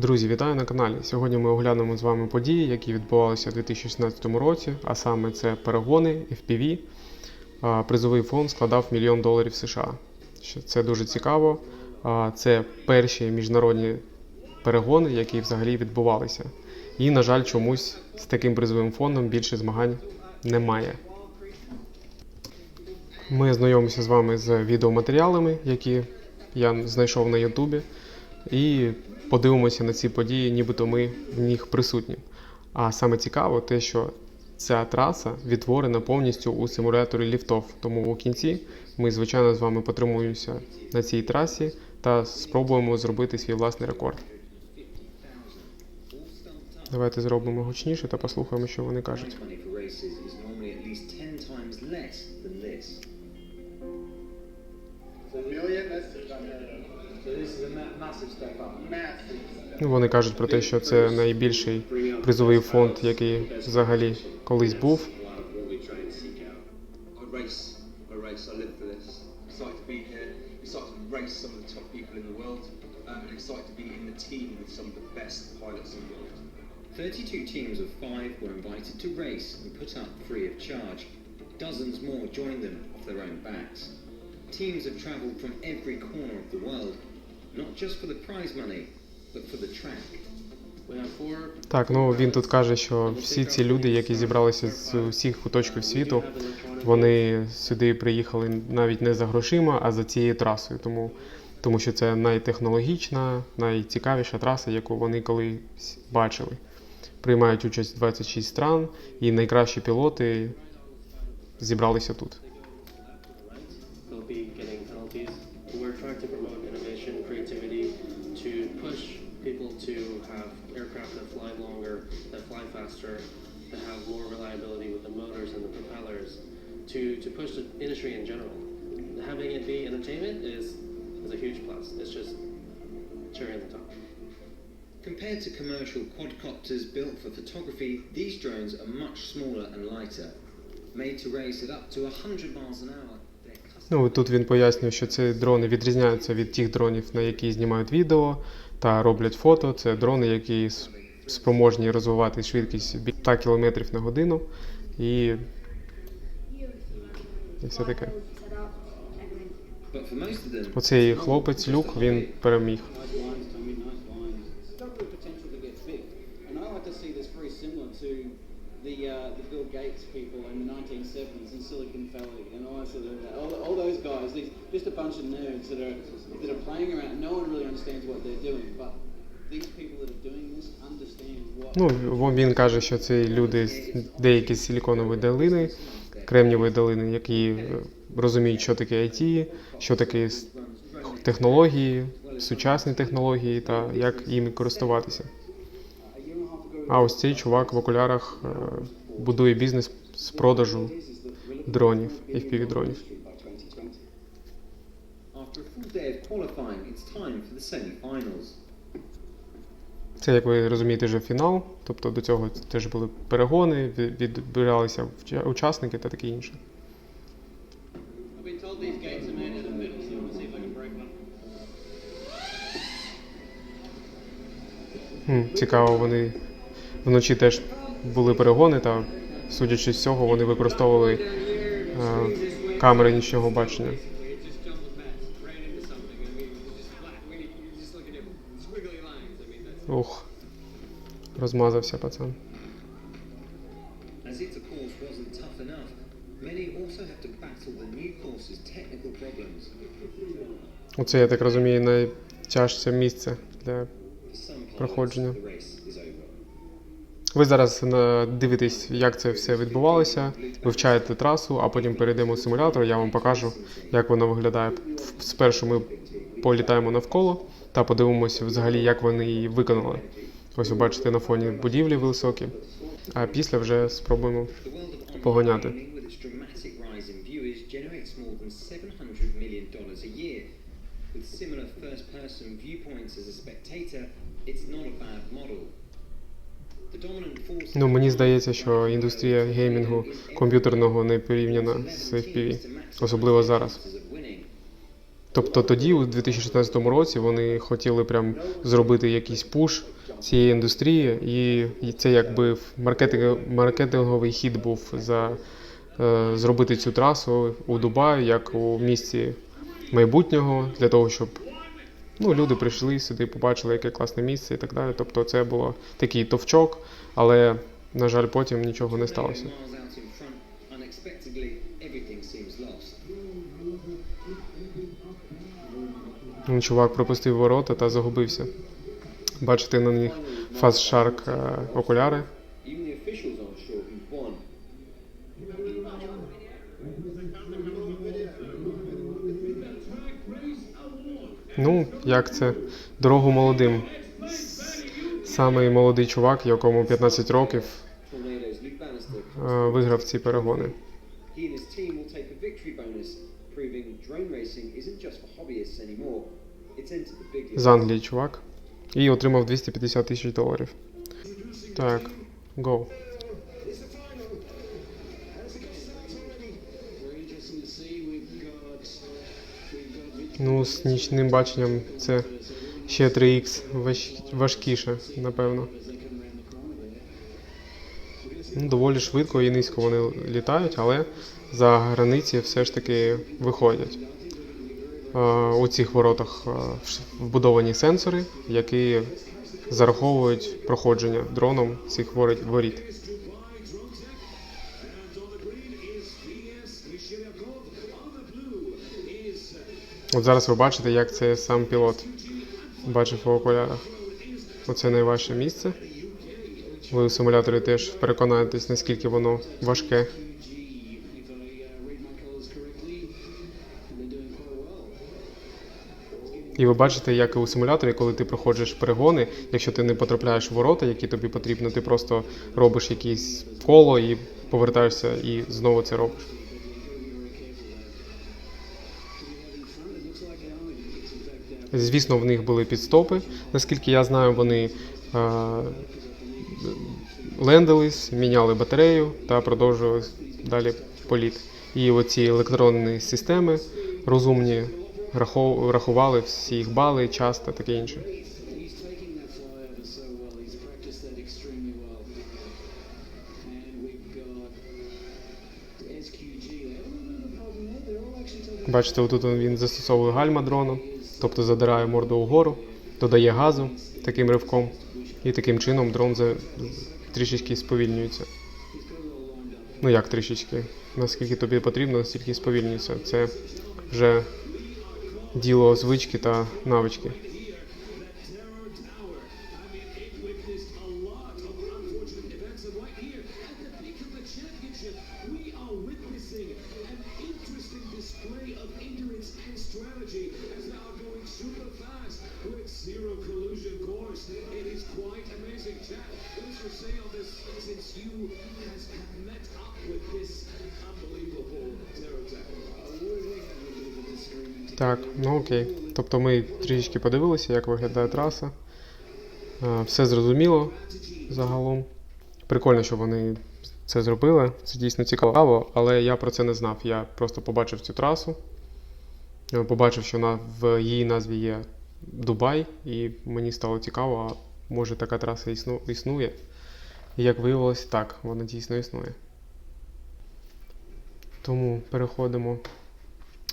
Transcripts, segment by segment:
Друзі, вітаю на каналі. Сьогодні ми оглянемо з вами події, які відбувалися у 2016 році, а саме це перегони FPV. Призовий фонд складав мільйон доларів США. Це дуже цікаво. Це перші міжнародні перегони, які взагалі відбувалися. І, на жаль, чомусь з таким призовим фондом більше змагань немає. Ми знайомимося з вами з відеоматеріалами, які я знайшов на Ютубі, і подивимося на ці події, нібито ми в них присутні. А саме цікаво те, що ця траса відтворена повністю у симуляторі ліфтов. Тому у кінці ми, звичайно, з вами потримуємося на цій трасі та спробуємо зробити свій власний рекорд. Давайте зробимо гучніше та послухаємо, що вони кажуть. Вони кажуть про те, що це найбільший призовий фонд, який взагалі колись був. um. 32 teams of five were invited to race and put up free of charge. Dozens more joined them off their own backs. Teams have travelled from every corner of the world, not just for the prize money, but for the track. Так, ну він тут каже, що всі ці люди, які зібралися з усіх куточків світу, вони сюди приїхали навіть не за грошима, а за цією трасою. Тому, тому що це найтехнологічна, найцікавіша траса, яку вони колись бачили. Приймають участь 26 стран, і найкращі пілоти зібралися тут. Push the industry in general. Having it be entertainment is, is a huge plus. It's just cherry on the top. Compared to commercial quadcopters built for photography, these drones are much smaller and lighter. Made to race at up to 100 miles an hour, Ну тут він пояснює, що ці дрони відрізняються від тих дронів, на які знімають відео та роблять фото. Це дрони, які спроможні розвивати швидкість 100 км на годину. І, і все таке. But for most of them, Оцей хлопець Люк він переміг. Nice lines, Tommy, nice lines. It's got the potential to get big. And I like to see this very similar to the uh, the Bill Gates people in the 1970s in Silicon Valley and all, that sort of, all, all those guys, these, just a bunch of nerds that are, that are playing around. No one really understands what they're doing, but these people that are doing this understand what. Ну, вон він каже, що це люди з деякі з силіконової долини, кремнієвої долини, які розуміють, що таке IT, що таке технології, сучасні технології та як їми користуватися. А ось цей чувак в окулярах е, будує бізнес з продажу дронів, FPV дронів. by 2020. after a full day of qualifying, it's time for the semi-finals. Це, як ви розумієте, вже фінал. Тобто до цього теж були перегони, відбиралися учасники та таке інше. Хм, цікаво, вони вночі теж були перегони, та судячи з цього, вони використовували е, камери нічного бачення. Ух, розмазався пацан. As if the course wasn't tough enough, many also have to battle the new course's technical problems. Оце, я так розумію, найтяжче місце для. Проходження. Ви зараз дивитесь, як це все відбувалося, вивчаєте трасу, а потім перейдемо в симулятор. Я вам покажу, як воно виглядає. Спершу ми політаємо навколо та подивимося взагалі, як вони її виконали. Ось ви бачите на фоні будівлі високі, а після вже спробуємо The world of online Погоняти. gaming, with its dramatic rise in viewers, generates more than 700 million dollars a year. With similar first-person viewpoints as a spectator, it's not a bad model. The dominant force Ну, мені здається, що індустрія геймінгу комп'ютерного не порівняна з FPV, особливо зараз. Тобто тоді, у 2016 році, вони хотіли прям зробити якийсь пуш цієї індустрії, і, це якби маркетинг, маркетинговий хід був за е, зробити цю трасу у Дубаї як у місці майбутнього, для того, щоб ну, люди прийшли сюди, побачили, яке класне місце і так далі. Тобто це було такий товчок, але, на жаль, потім нічого не сталося. Чувак пропустив ворота та загубився. Бачите на них Shark е, окуляри. Ну, як це? Дорогу молодим. Самий молодий чувак, якому 15 років, е, виграв ці перегони. З Англії чувак. І отримав 250 тисяч доларів. Так, go. Ну, з нічним баченням це ще 3х важкіше, напевно. Ну, доволі швидко і низько вони літають, але за границі все ж таки виходять. Е, У цих воротах е, вбудовані сенсори, які зараховують проходження дроном цих воріт- воріт. От зараз ви бачите, як це сам пілот бачив у окулярах. Оце найважче місце. Ви у симуляторі теж переконаєтесь, наскільки воно важке. І ви бачите, як у симуляторі, коли ти проходиш перегони, якщо ти не потрапляєш в ворота, які тобі потрібно, ти просто робиш якесь коло і повертаєшся і знову це робиш. Звісно, в них були підстопи. Наскільки я знаю, вони е, лендились, міняли батарею та продовжували далі політ. І оці електронні системи розумні рахували всі їх бали, час та таке інше. Бачите, отут він застосовує гальма дрону, тобто задирає морду угору, додає газу таким ривком, і таким чином дрон за... трішечки сповільнюється. Ну як трішечки? Наскільки тобі потрібно, настільки сповільнюється. Це вже діло звички та навички. Так, ну окей. Тобто ми трішечки подивилися, як виглядає траса. Все зрозуміло загалом. Прикольно, що вони це зробили. Це дійсно цікаво, але я про це не знав. Я просто побачив цю трасу. Побачив, що в її назві є Дубай, і мені стало цікаво, а може така траса існує. І як виявилось, так, вона дійсно існує. Тому переходимо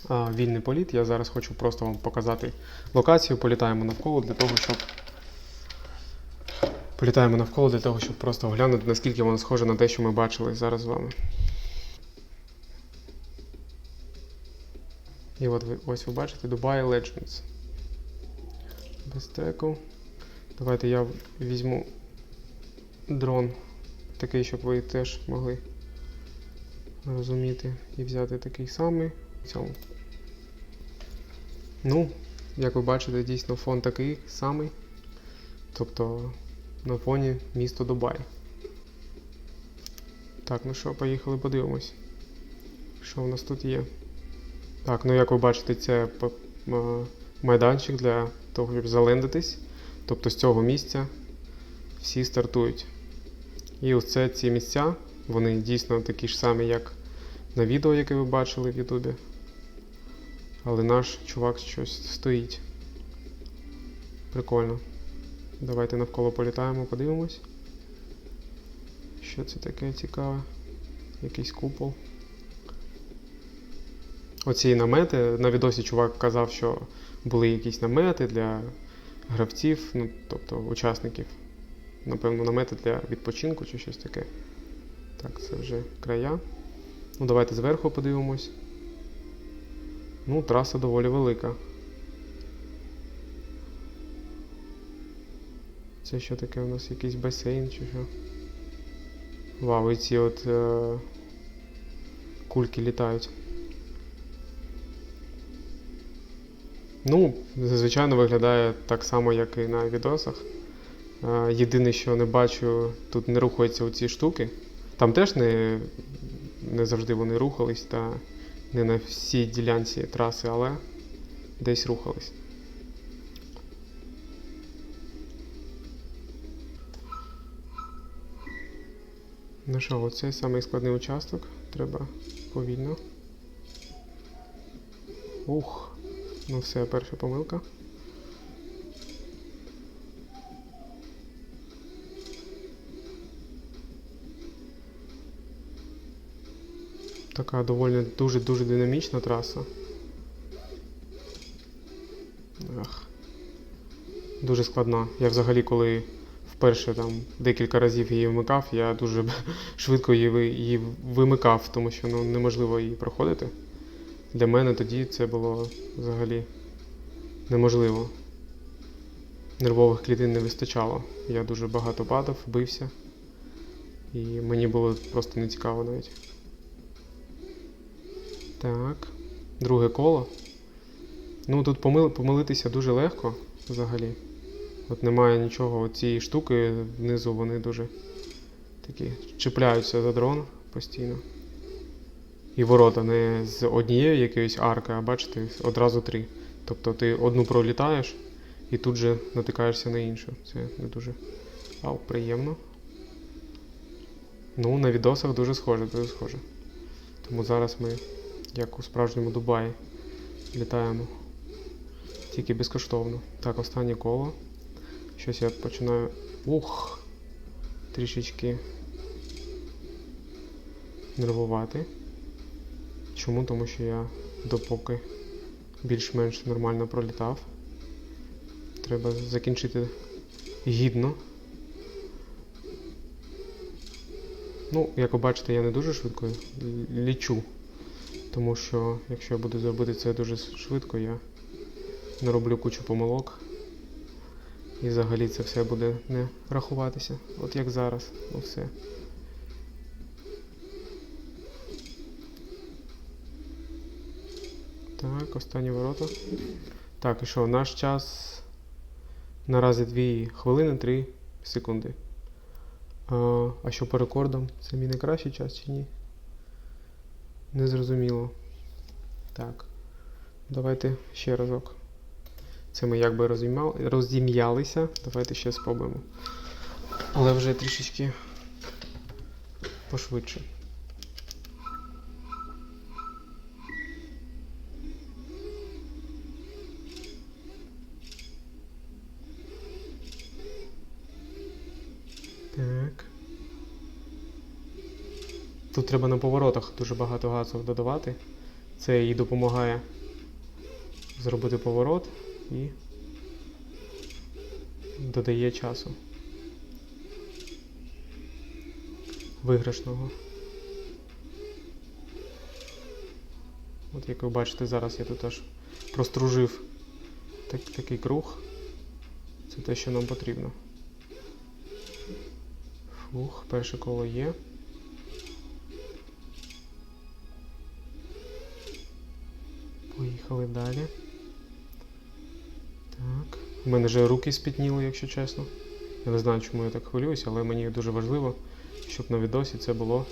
вільний політ. Я зараз хочу просто вам показати локацію. Політаємо навколо для того, щоб. Політаємо навколо для того, щоб просто оглянути, наскільки воно схоже на те, що ми бачили зараз з вами. І от ви, ось ви бачите Dubai Legends. Без треку. Давайте я візьму дрон такий, щоб ви теж могли розуміти і взяти такий самий цьому. Ну, як ви бачите, дійсно фон такий самий. Тобто на фоні місто Дубай. Так, ну що, поїхали подивимось. Що в нас тут є? Так, ну як ви бачите, це майданчик для того, щоб залендитись. Тобто з цього місця всі стартують. І ось це ці місця, вони дійсно такі ж самі, як на відео, яке ви бачили в Ютубі. Але наш чувак щось стоїть. Прикольно. Давайте навколо політаємо, подивимось. Що це таке цікаве? Якийсь купол. Оці намети. На відосі чувак казав, що були якісь намети для гравців, ну, тобто учасників. Напевно, намети для відпочинку чи щось таке. Так, це вже края. Ну, давайте зверху подивимось. Ну, траса доволі велика. Це що таке у нас? Якийсь басейн чи що? Вау, і ці от е- кульки літають. Ну, звичайно, виглядає так само, як і на відосах. Е, Єдине, що не бачу, тут не рухаються оці штуки. Там теж не, не завжди вони рухались, та не на всій ділянці траси, але десь рухались. Ну що, оцей самий складний участок. Треба повільно. Ух, ну все, перша помилка. Така доволі дуже-дуже динамічна траса. Ах. Дуже складна. Я взагалі, коли вперше там декілька разів її вмикав, я дуже швидко її, її вимикав, тому що ну, неможливо її проходити. Для мене тоді це було взагалі неможливо. Нервових клітин не вистачало. Я дуже багато падав, бився. І мені було просто не цікаво навіть. Так. Друге коло. Ну тут помил, помилитися дуже легко взагалі. От немає нічого. Ці штуки внизу вони дуже такі чіпляються за дрон постійно. І ворота не з однієї якоїсь арки, а бачите, одразу три. Тобто ти одну пролітаєш і тут же натикаєшся на іншу. Це не дуже ау, приємно. Ну, на відосах дуже схоже, дуже схоже. Тому зараз ми, як у справжньому Дубаї, літаємо. Тільки безкоштовно. Так, останнє коло. Щось я починаю. Ух! Трішечки нервувати. Чому? Тому що я допоки більш-менш нормально пролітав. Треба закінчити гідно. Ну, як ви бачите, я не дуже швидко лічу. Тому що якщо я буду зробити це дуже швидко, я нароблю кучу помилок. І взагалі це все буде не рахуватися. От як зараз. Ну все. Так, останні ворота. Так, і що, наш час наразі 2 хвилини 3 секунди. А, а що по рекордам? Це мій найкращий час чи ні? Незрозуміло. Так. Давайте ще разок. Це ми якби розім'яли- розім'ялися. Давайте ще спробуємо. Але вже трішечки пошвидше. Так. Тут треба на поворотах дуже багато газу додавати. Це їй допомагає зробити поворот і додає часу. Виграшного. От як ви бачите, зараз я тут аж простружив так, такий круг. Це те, що нам потрібно. Фух, перше коло є. Поїхали далі. Так. У мене вже руки спітніли, якщо чесно. Я не знаю, чому я так хвилююся, але мені дуже важливо, щоб на відосі це було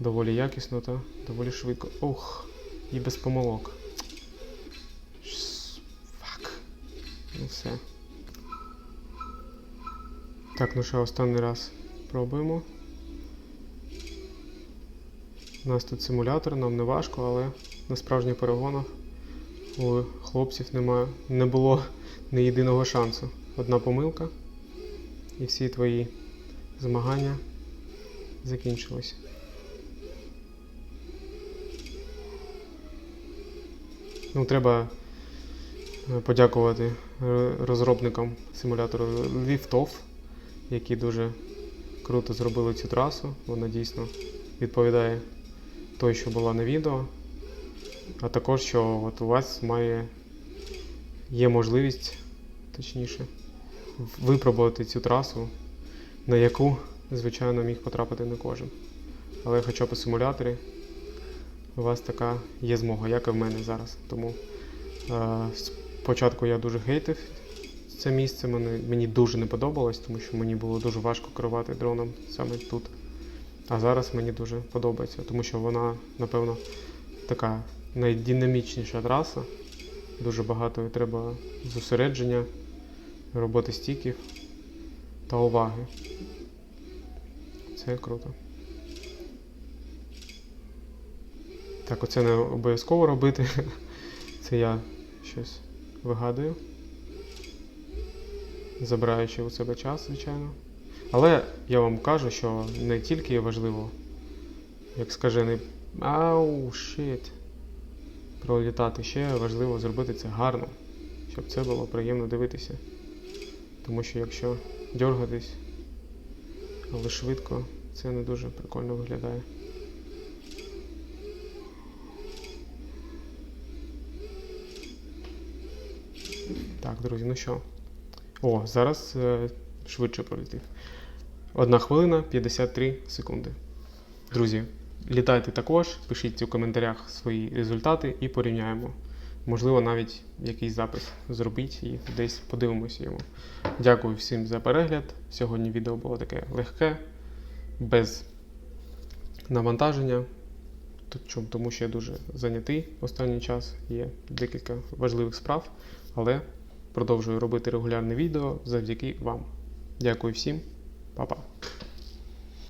доволі якісно та доволі швидко. Ох, і без помилок. Фак. Ну все. Так, ну що, останній раз пробуємо. У нас тут симулятор, нам не важко, але на справжніх перегонах у хлопців немає, не було ні єдиного шансу. Одна помилка, і всі твої змагання закінчилися. Ну, треба е, подякувати е, розробникам симулятору ліфтов, які дуже круто зробили цю трасу. Вона дійсно відповідає той, що була на відео. А також, що от у вас має є можливість, точніше, випробувати цю трасу, на яку, звичайно, міг потрапити не кожен. Але хоча б у симуляторі у вас така є змога, як і в мене зараз. Тому е, спочатку я дуже хейтив це місце, мені, мені дуже не подобалось, тому що мені було дуже важко керувати дроном саме тут. А зараз мені дуже подобається, тому що вона, напевно, така найдинамічніша траса. Дуже багато треба зосередження, роботи стіків та уваги. Це круто. Так, оце не обов'язково робити. Це я щось вигадую. Забираючи у себе час, звичайно. Але я вам кажу, що не тільки важливо, як скажений ау, шит, пролітати, ще важливо зробити це гарно, щоб це було приємно дивитися. Тому що якщо дергатись, але швидко, це не дуже прикольно виглядає. Так, друзі, ну що? О, зараз е, швидше пролетів. Одна хвилина 53 секунди. Друзі, літайте також, пишіть у коментарях свої результати і порівняємо. Можливо, навіть якийсь запис зробіть і десь подивимося йому. Дякую всім за перегляд. Сьогодні відео було таке легке, без навантаження. Тому що я дуже зайнятий останній час. Є декілька важливих справ, але продовжую робити регулярне відео завдяки вам. Дякую всім, Па-па.